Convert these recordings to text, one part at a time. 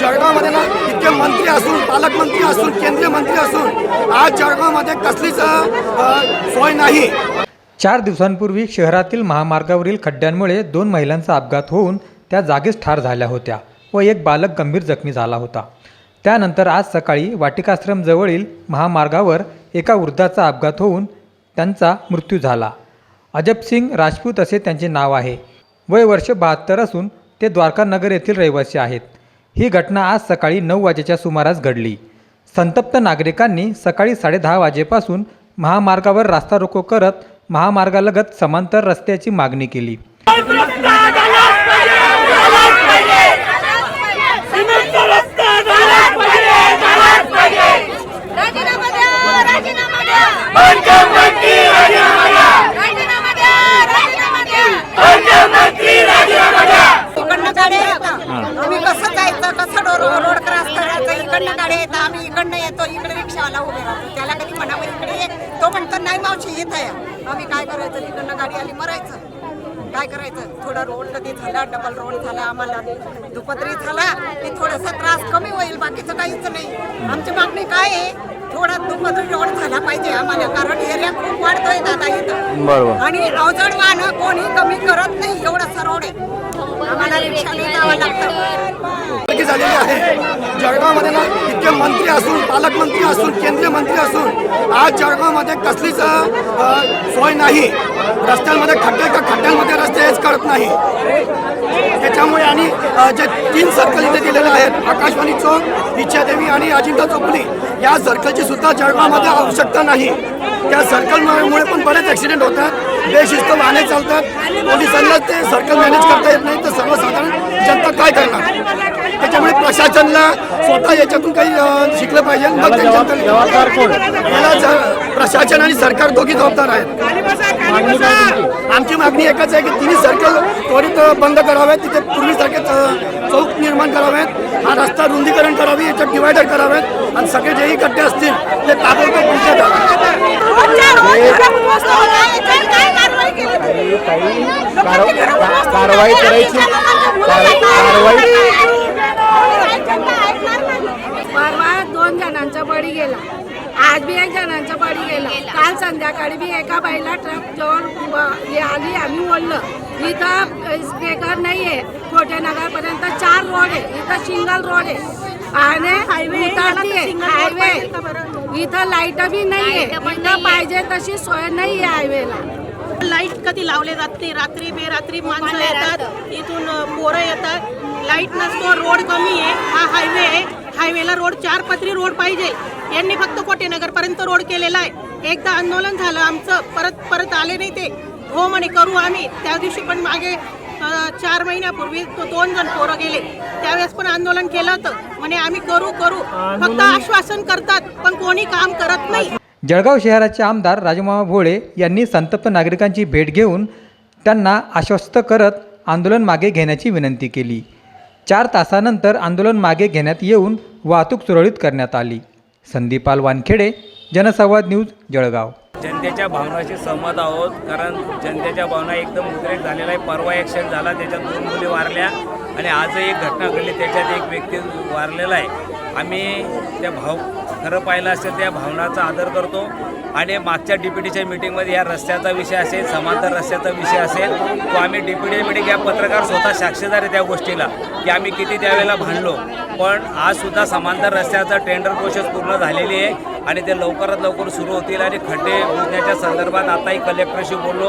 जळगावमध्ये ना इतके मंत्री असून पालकमंत्री असून केंद्रीय मंत्री असून आज जळगावमध्ये कसलीच सोय नाही. चार दिवसांपूर्वी शहरातील महामार्गावरील खड्ड्यांमुळे दोन महिलांचा अपघात होऊन त्या जागीच ठार झाल्या होत्या व एक बालक गंभीर जखमी झाला होता. त्यानंतर आज सकाळी वाटिकाश्रमजवळील महामार्गावर एका वृद्धाचा अपघात होऊन त्यांचा मृत्यू झाला. अजबसिंग राजपूत असे त्यांचे नाव आहे. वय वर्ष बहात्तर असून ते द्वारका नगर येथील रहिवासी आहेत. ही घटना आज सकाळी नऊ वाजेच्या सुमारास घडली. संतप्त नागरिकांनी सकाळी साडेदहा वाजेपासून महामार्गावर रास्ता रोको करत महामार्गालगत समांतर रस्त्याची मागणी केली. इकडे रिक्षावाला उभे राहतो. त्याला कधी म्हणावं इकडे ये. तो म्हणतो नाही मावशी येत आहे आम्ही काय करायचं? इकडनं गाडी आली मरायचं. काय करायचं? थोडा रोड कधी झाला डबल रोड झाला आम्हाला दुपत्री झाला. की थोडासा त्रास कमी होईल बाकीचं काहीच नाही. आमची मागणी काय आहे? थोडा दुपत्री रोड झाला पाहिजे आम्हाला कारण एरिया खूप वाढतोय दादा इथं. आणि अवजड वाहनं कोणी कमी करत नाही एवढासा रोड आहे. आम्हाला रिक्षाने जावं लागतं. झालेली आहे जळगावमध्ये ना इतके मंत्री असून पालकमंत्री असून केंद्रीय मंत्री असून आज जळगावमध्ये कसलीच सोय नाही. रस्त्यांमध्ये खड्डे का खड्ड्यांमध्ये रस्ते हेच करत नाही. त्याच्यामुळे आणि जे तीन सर्कल इथे दिलेले आहेत आकाशवाणी चौक इच्छादेवी आणि अजिंठा चौकली या सर्कलची सुद्धा जळगावमध्ये आवश्यकता नाही. त्या सर्कलमुळे पण बरेच ॲक्सिडेंट होतात बेशिस्त वाहने चालतात. पोलिसांना ते सर्कल मॅनेज करता येत नाही. तर सर्वसाधारण जनता काय करणार? त्याच्यामुळे प्रशासनला स्वतः याच्यातून काही शिकलं पाहिजे. मग जनता याला प्रशासन आणि सरकार दोघी जबाबदार आहेत. आमची मागणी एकच आहे की तिन्ही सर्कल त्वरित बंद करावेत तिथे पूर्वीसारखे चौक निर्माण करावेत. हा रस्ता रुंदीकरण करावी याच्यात डिवायडर करावेत. आणि सगळे जेही गड्डे असतील ते ताबडतोब कारवाई करायची परवा दोन जणांचा बळी गेला आज बी एक जणांचा बळी गेला. काल संध्याकाळी बी एका बाईला ट्रक हे आली आम्ही बोललं इथं स्पीकर नाहीये. नगर पर्यंत चार रोड आहे. इथं सिंगल रोड आहे. आणि आहे हायवे इथं लाइट बी नाहीये. इथं पाहिजे तशी सोय नाहीये हायवेला. लाइट कधी लावले जात नाही. रात्री बेरात्री माणसं येतात. इथून पोरं येतात. लाइट नसतो रोड कमी आहे. हा हायवे आहे. हायवेला रोड चार पत्री रोड पाहिजे. यांनी फक्त कोटेनगर पर्यंत रोड केलेला आहे. एकदा आंदोलन झालं आमचं परत परत आले नाही ते. हो म्हणे करू आम्ही. त्या दिवशी पण मागे चार महिन्यापूर्वी तो दोन जण पोरं गेले. त्यावेळेस पण आंदोलन केलं होतं. म्हणे आम्ही करू करू. फक्त आश्वासन करतात पण कोणी काम करत नाही. जळगाव शहराचे आमदार राजमामा भोळे यांनी संतप्त नागरिकांची भेट घेऊन त्यांना आश्वस्त करत आंदोलन मागे घेण्याची विनंती केली. चार तासानंतर आंदोलन मागे घेण्यात येऊन वाहतूक सुरळीत करण्यात आली. संदीपाल वानखेडे जनसंवाद न्यूज जळगाव. जनतेच्या भावनाशी सहमत आहोत कारण जनतेच्या भावना एकदम उद्रेक झालेला आहे. परवा ॲक्सिडेंट झाला त्याच्यात दोन मुली वारल्या आणि आजही एक घटना घडली त्याच्यात एक व्यक्ती वारलेला आहे. आम्ही त्या भाव खरं पाहिलं असेल त्या भावनाचा आदर करतो. आणि मागच्या डीपीटीच्या मिटिंगमध्ये या रस्त्याचा विषय असेल समांतर रस्त्याचा विषय असेल तो आम्ही डीपीटी मिटिंग या पत्रकार स्वतः साक्षीदार आहे त्या गोष्टीला की आम्ही किती त्यावेळेला भांडलो. पण आजसुद्धा समांतर रस्त्याचा टेंडर प्रोसेस पूर्ण झालेली आहे. आणि ते लवकरात लवकर सुरू होतील आणि खड्डे बुजण्याच्या संदर्भात आताही कलेक्टरशी बोललो.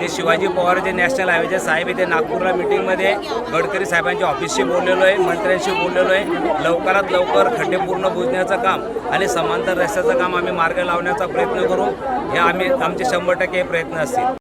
ते शिवाजी पवार जे नॅशनल हायवेचे साहेब आहे ते नागपूरला मिटिंगमध्ये गडकरी साहेबांच्या ऑफिसशी बोललेलो आहे मंत्र्यांशी बोललेलो आहे. लवकरात लवकर खड्डे पूर्ण बुजण्याचं काम आणि समांतर रस्त्याचं काम आम्ही मार्ग लावण्याचा प्रयत्न करू. हे आम्ही आमचे शंभर टक्के प्रयत्न असतील.